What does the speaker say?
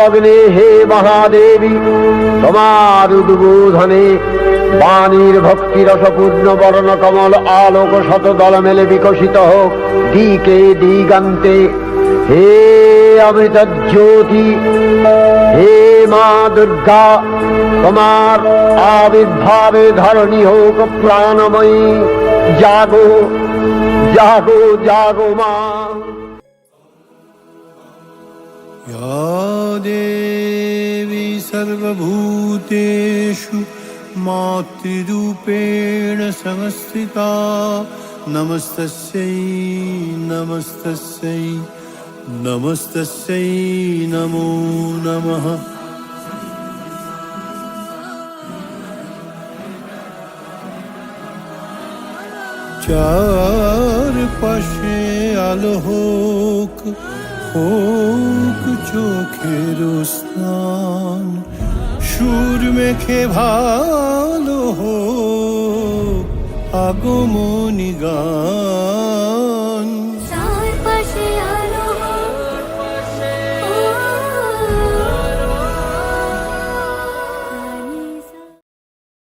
লগ্নে হে মহাদেবী, তোমার উদ্বোধনে বাণীর ভক্তি রসপূর্ণ বর্ণ কমল আলোক শত দল মেলে বিকশিত হোক। দিকে দিগান্তে হে অমৃত জ্যোতি, হে মা দুর্গা, তোমার আবির্ভাবে ধরণী হোক প্রাণময়ী। জাগো জাগো জাগো মা। या देवी सर्वभूतेषु मातृरूपेण संस्थिता। नमस्तस्यै नमस्तस्यै नमस्तस्यै नमो नमः। चार चर्पश्ये अलहोक हो চোখের স্নান সুর মেখে ভালো আগমনী গান।